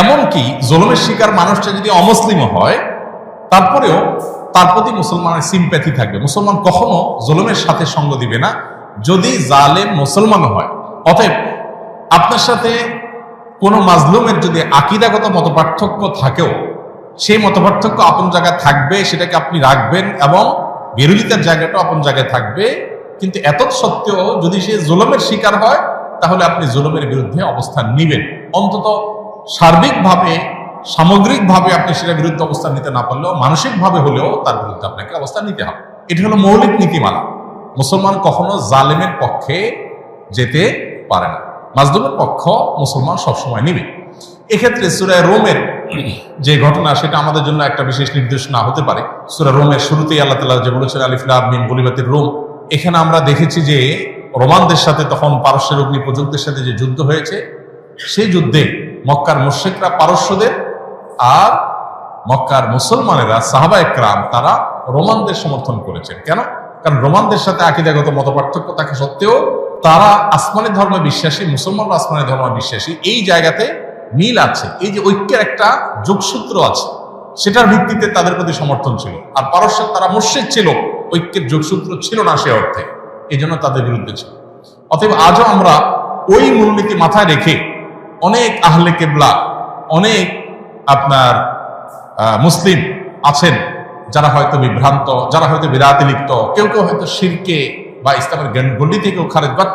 এমনকি জুলুমের শিকার মানুষটা যদি অমুসলিমও হয়, তারপরেও তার প্রতি মুসলমানের সিম্প্যাথি থাকবে। মুসলমান কখনো জুলুমের সাথে সঙ্গ দিবে না। যদি জালেম মুসলমান হয়, অতএব আপনার সাথে কোনো মাজলুমের যদি আকিদাগত মতপার্থক্য থাকেও, সেই মতপার্থক্য আপন জায়গায় থাকবে, সেটাকে আপনি রাখবেন এবং বিরোধিতার জায়গাটাও আপন জায়গায় থাকবে। কিন্তু এত সত্ত্বেও যদি সে জুলুমের শিকার হয়, তাহলে আপনি জুলুমের বিরুদ্ধে অবস্থান নিবেন। অন্তত সার্বিকভাবে, সামগ্রিকভাবে আপনি সেটা বিরুদ্ধে অবস্থান নিতে না পারলেও, মানসিকভাবে হলেও তার বিরুদ্ধে আপনাকে অবস্থান নিতে হবে। এটি হলো মৌলিক নীতিমালা। মুসলমান কখনো জালেমের পক্ষে যেতে পারে না। মাজলুমের পক্ষ মুসলমান সবসময় নিবে। এক্ষেত্রে সুরায় রোমের যে ঘটনা, সেটা আমাদের জন্য একটা বিশেষ নির্দেশনা হতে পারে। সুরা রোমের শুরুতেই আল্লাহ তালা যে বলেছেন আলিফুল্লাহ মিন গলিবাতির রোম। এখানে আমরা দেখেছি যে রোমানদের সাথে তখন পারস্যের অগ্নি প্রযুক্তের সাথে যে যুদ্ধ হয়েছে, সেই যুদ্ধে মক্কার মুশ্রিকরা পারস্যদের আর মক্কার মুসলমানেরা সাহাবা একরাম, তারা রোমানদের সমর্থন করেছেন। কেন? কারণ রোমানদের সাথে আকিদাগত মত পার্থক্য থাকা সত্ত্বেও তারা আসমানি ধর্মে বিশ্বাসী মুসলমানরা আসমানি ধর্মে বিশ্বাসী। এই জায়গাতে মিল আছে, এই যে ঐক্যের একটা যোগসূত্র আছে, সেটার ভিত্তিতে তাদের প্রতি সমর্থন ছিল। আর পারস্যের তারা মুর্শিদ ছিল, ঐক্যের যোগসূত্র ছিল না সে অর্থে এই জন্য তাদের বিরুদ্ধে ছিল। অতএব আজও আমরা ওই মূলনীতি মাথায় রেখে অনেক আহলে কেবলা, অনেক আপনার মুসলিম আছেন, যারা হয়তো বিভ্রান্ত, যারা হয়তো বিরাতে লিপ্ত, কেউ কেউ হয়তো শিরকে বা ইসলামের গণ্ডি থেকেও খারেজ, বাট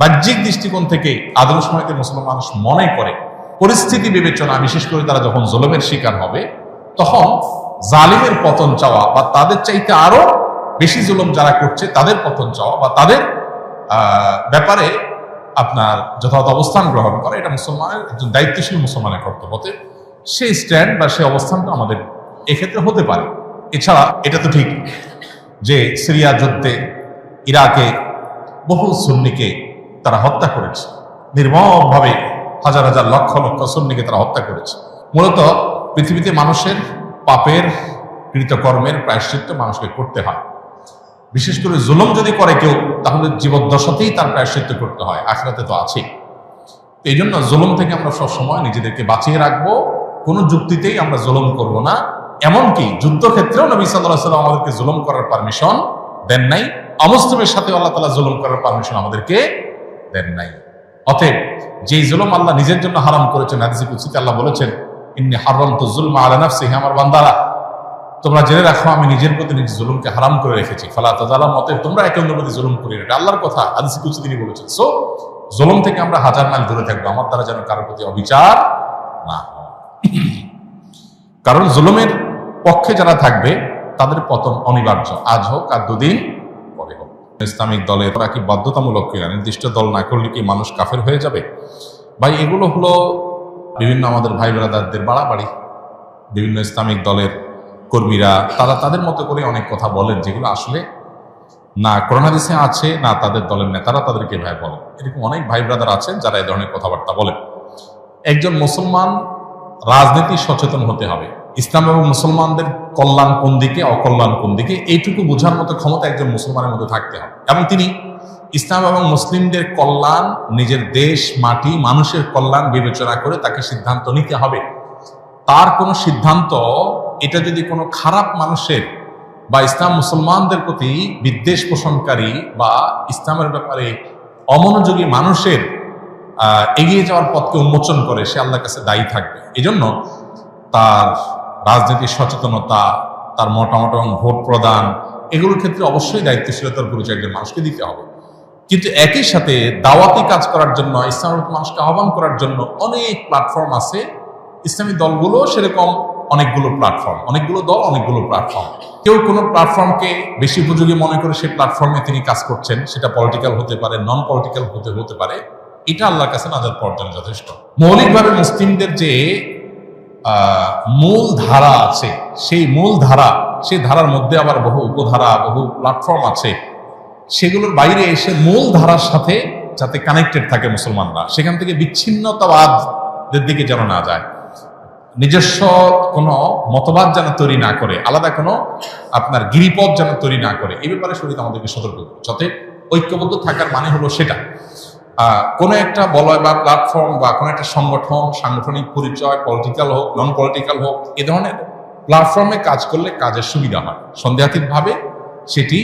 বাহ্যিক দৃষ্টিকোণ থেকে আদম সময়তে মুসলমান মানুষ মনে করে, পরিস্থিতি বিবেচনা, বিশেষ করে তারা যখন জলমের শিকার হবে, তখন জালিমের পতন চাওয়া বা তাদের চাইতে আরও বেশি জুলুম যারা করছে, তাদের পতন চাওয়া বা তাদের ব্যাপারে আপনার যথাযথ অবস্থান গ্রহণ করা, এটা মুসলমানের একজন দায়িত্বশীল মুসলমানের কর্তব্যতে সেই স্ট্যান্ড বা সেই অবস্থানটা আমাদের এক্ষেত্রে হতে পারে। এছাড়া এটা তো ঠিক যে সিরিয়া যুদ্ধে ইরাকে বহু সুন্নিকে তারা হত্যা করেছে। নির্মমভাবে হাজার হাজার লক্ষ লক্ষ সুন্নিকে তারা হত্যা করেছে। মূলত পৃথিবীতে মানুষের পাপের, কৃতকর্মের প্রায়শ্চিত্ত মানুষকে করতে হয়। বিশেষ করে জুলুম যদি করে কেউ, তাহলে জীবদ্দশাতেই তার প্রায়শ্চিত্ত করতে হয়, আখরাতে তো আছেই। তো এই জন্য জুলম থেকে আমরা সবসময় নিজেদেরকে বাঁচিয়ে রাখব, কোনো যুক্তিতেই আমরা জুলম করব না। এমনকি যুদ্ধক্ষেত্রেও নবী সাল্লাহ সাল্লাম আমাদেরকে জুলুম করার পারমিশন দেন নাই। অমুসলিমের সাথে আল্লাহ তালা জুলুম করার পারমিশন আমাদেরকে দেন নাই। অতএব যেই জুলম আল্লাহ নিজের জন্য হারাম করেছেন, হাদিসে কুচিতে আল্লাহ বলেছেন, ইন্নি হারাম তো জুলমা আলা নাফসি আমার বান্দারা তোমরা জেনে রাখো, আমি নিজের প্রতি নিজের জুলুমকে হারাম করে রেখেছি। ফালা তাজালাম মতে তোমরা একে অন্যের প্রতি জুলুম করি। এটা আল্লাহর কথা, হাদিসে কুচি তিনি বলেছেন। সো জুলুম থেকে আমরা হাজার মাইল দূরে থাকব। আমার দ্বারা যেন কারোর প্রতি অবিচার না কারণ জুলুমের পক্ষে যারা থাকবে, তাদের পতন অনিবার্য। আজ হোক আর দুদিন পরে হোক। ইসলামিক দলে তারা কি বাধ্যতামূলক কিনা, নির্দিষ্ট দল না করলে কি মানুষ কাফের হয়ে যাবে? ভাই, এগুলো হলো বিভিন্ন আমাদের ভাই ব্রাদারদের বাড়াবাড়ি। বিভিন্ন ইসলামিক দলের কর্মীরা, তারা তাদের মতো করে অনেক কথা বলেন যেগুলো আসলে না করোনাদিসে আছে, না তাদের দলের নেতারা তাদেরকে ভাই বলেন। এরকম অনেক ভাই ব্রাদার আছেন যারা এই ধরনের কথাবার্তা বলেন। একজন মুসলমান রাজনীতি সচেতন হতে হবে। ইসলাম এবং মুসলমানদের কল্যাণ কোন দিকে, অকল্যাণ কোন দিকে, এইটুকু বোঝার মতো ক্ষমতা একজন মুসলমানের মধ্যে থাকতে হবে। এবং তিনি ইসলাম এবং মুসলিমদের কল্যাণ, নিজের দেশ, মাটি, মানুষের কল্যাণ বিবেচনা করে তাকে সিদ্ধান্ত নিতে হবে। তার কোনো সিদ্ধান্ত এটা যদি কোনো খারাপ মানুষের বা ইসলাম মুসলমানদের প্রতি বিদ্বেষ পোষণকারী বা ইসলামের ব্যাপারে অমনোযোগী মানুষের এগিয়ে যাওয়ার পথকে উন্মোচন করে, সে আল্লাহর কাছে দায়ী থাকবে। এই জন্য তার রাজনীতির সচেতনতা, তার মোটামোটা এবং ভোট প্রদান, এগুলোর ক্ষেত্রে অবশ্যই দায়িত্বশীলতার পরিচয় একজন মানুষকে দিতে হবে। কিন্তু একই সাথে দাওয়াতি কাজ করার জন্য, ইসলামের মানুষকে আহ্বান করার জন্য অনেক প্ল্যাটফর্ম আছে। ইসলামী দলগুলো সেরকম অনেকগুলো প্ল্যাটফর্ম অনেকগুলো দল, অনেকগুলো প্ল্যাটফর্ম কেউ কোনো প্ল্যাটফর্মকে বেশি উপযোগী মনে করে সেই প্ল্যাটফর্মে তিনি কাজ করছেন, সেটা পলিটিক্যাল হতে পারে নন পলিটিক্যাল হতে হতে পারে, এটা আল্লাহর কাছে নাজার জন্য যথেষ্ট। মৌলিকভাবে মুসলিমদের যে মূল ধারা আছে, সেই মূল ধারা, সেই ধারার মধ্যে আবার বহু উপধারা, বহু প্ল্যাটফর্ম আছে, সেগুলোর বাইরে এসে মূল ধারার সাথে যাতে কানেক্টেড থাকে মুসলমানরা, সেখান থেকে বিচ্ছিন্নতাবাদের দিকে যেন না যায়। নিজস্ব কোনো মতবাদ যেন তৈরি না করে, আলাদা কোনো আপনার গিরিপথ যেন তৈরি না করে, এই ব্যাপারে শরীর আমাদেরকে সতর্ক যাতে ঐক্যবদ্ধ থাকার মানে হলো সেটা। কোনো একটা বলয় বা প্ল্যাটফর্ম বা কোনো একটা সংগঠন, সাংগঠনিক পরিচয় পলিটিক্যাল হোক নন পলিটিক্যাল হোক, এ ধরনের প্ল্যাটফর্মে কাজ করলে কাজের সুবিধা হয়। সন্দেহাতীতভাবে সেটি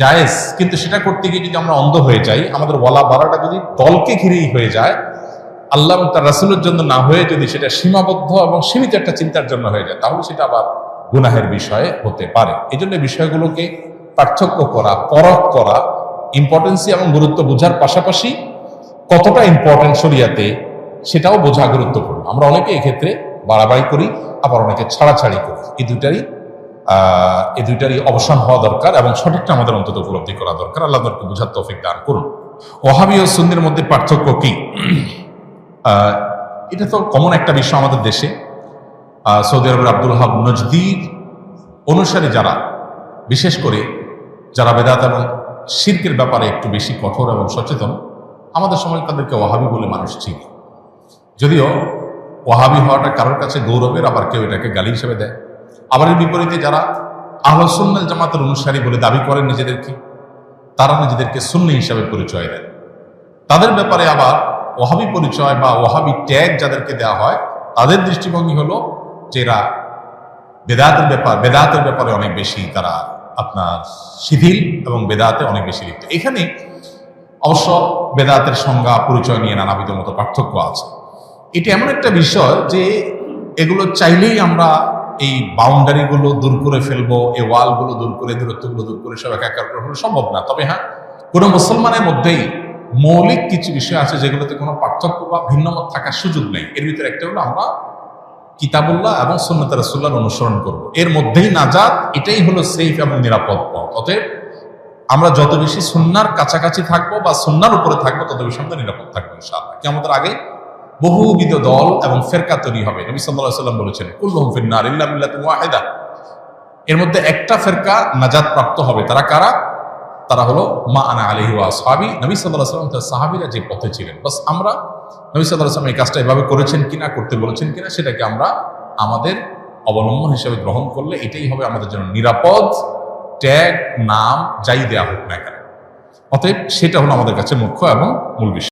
জায়েজ, কিন্তু সেটা করতে গিয়ে যদি আমরা অন্ধ হয়ে যাই, আমাদের বলা বাড়াটা যদি দলকে ঘিরেই হয়ে যায় আল্লাহ তার রাসুলের জন্য না হয়ে যদি সেটা সীমাবদ্ধ এবং সীমিত একটা চিন্তার জন্য হয়ে যায়, তাহলে সেটা আবার গুনাহের বিষয়ে হতে পারে। এই জন্য বিষয়গুলোকে পার্থক্য করা, পরখ করা ইম্পর্টেন্সি এবং গুরুত্ব বোঝার পাশাপাশি কতটা ইম্পর্টেন্ট শরিয়াতে সেটাও বোঝা গুরুত্বপূর্ণ। আমরা অনেকে এক্ষেত্রে বাড়াবাড়ি করি, আবার অনেকে ছাড়াছাড়ি করি। এই দুইটারই এই দুইটারই অবসান হওয়া দরকার এবং সঠিকটা আমাদের অন্তত উপলব্ধি করা দরকার। আল্লাহ বোঝার তৌফিক দান করুন। ওহাবি ও সুন্নির মধ্যে পার্থক্য কি? এটা তো কমন একটা বিষয় আমাদের দেশে। সৌদি আরবের আব্দুল হাব নজদির অনুসারী যারা, বিশেষ করে যারা বেদাত এবং শির্কের ব্যাপারে একটু বেশি কঠোর এবং সচেতন, আমাদের সময় তাদেরকে ওহাবি বলে মানুষ চিনি। যদিও ওহাবি হওয়াটা কারোর কাছে গৌরবের, আবার কেউ এটাকে গালি হিসেবে দেয়। আবার এর বিপরীতে যারা আহসুন্নাল জামাতের অনুসারী বলে দাবি করেন নিজেদেরকে তারা নিজেদেরকে সুন্নি হিসাবে পরিচয় দেন তাদের ব্যাপারে আবার ওহাবি পরিচয় বা ওহাবি ট্যাগ যাদেরকে দেওয়া হয়, তাদের দৃষ্টিভঙ্গি হলো যে এরা বেদাতের ব্যাপার, বেদাতের ব্যাপারে অনেক বেশি তারা আপনার শিথিল এবং বেদাতে অনেক বেশি লিপ্ত। এখানে অবশ্য বেদাতের সংজ্ঞা, পরিচয় নিয়ে নানাবিধ মতো পার্থক্য আছে। এটা এমন একটা বিষয় যে এগুলো চাইলেই আমরা এই বাউন্ডারিগুলো দূর করে ফেলব, এই ওয়ালগুলো দূর করে, দূরত্বগুলো দূর করে সব একাকার করে সম্ভব না। তবে হ্যাঁ কোনো মুসলমানের মধ্যেই মৌলিক কিছু বিষয় আছে যেগুলোতে কোনো পার্থক্য বা ভিন্নমত থাকার সুযোগ নেই। এর ভিতরে একটা হলো আমরা কিতাবুল্লাহ এবং সুন্নত রাসুল্লাহর অনুসরণ করব। এর মধ্যেই নাজাত, এটাই হলো সেফ এবং নিরাপদ পথ। অতএব আমরা যত বেশি সুন্নার কাছাকাছি থাকব বা সুন্নার উপরে থাকব, তত বেশি আমরা নিরাপদ থাকব ইনশাআল্লাহ। কি আমাদের আগে বহুবিধ দল এবং ফেরকা তৈরি হবে। নবী আলাইহি সাল্লাম বলেছেন, কুল্লুহুম ফিন্নার ইল্লা মিল্লাতুন ওয়াহিদা। এর মধ্যে একটা ফেরকা নাজাদ প্রাপ্ত হবে। তারা কারা? তারা হলো মা আনা আলহি ওয়া আসহাবি। নবী সাল্লাহ সাল্লাম তার সাহাবিরা যে পথে ছিলেন। বাস আমরা নবী সাল্লাহ সাল্লাম এই কাজটা এভাবে করেছেন কিনা, করতে বলেছেন কিনা, সেটাকে আমরা আমাদের অবলম্বন হিসেবে গ্রহণ করলে এটাই হবে আমাদের জন্য নিরাপদ, ট্যাগ, নাম যাই দেয়া হোক না কেন। অতএব সেটা হলো আমাদের কাছে মুখ্য এবং মূল বিষয়।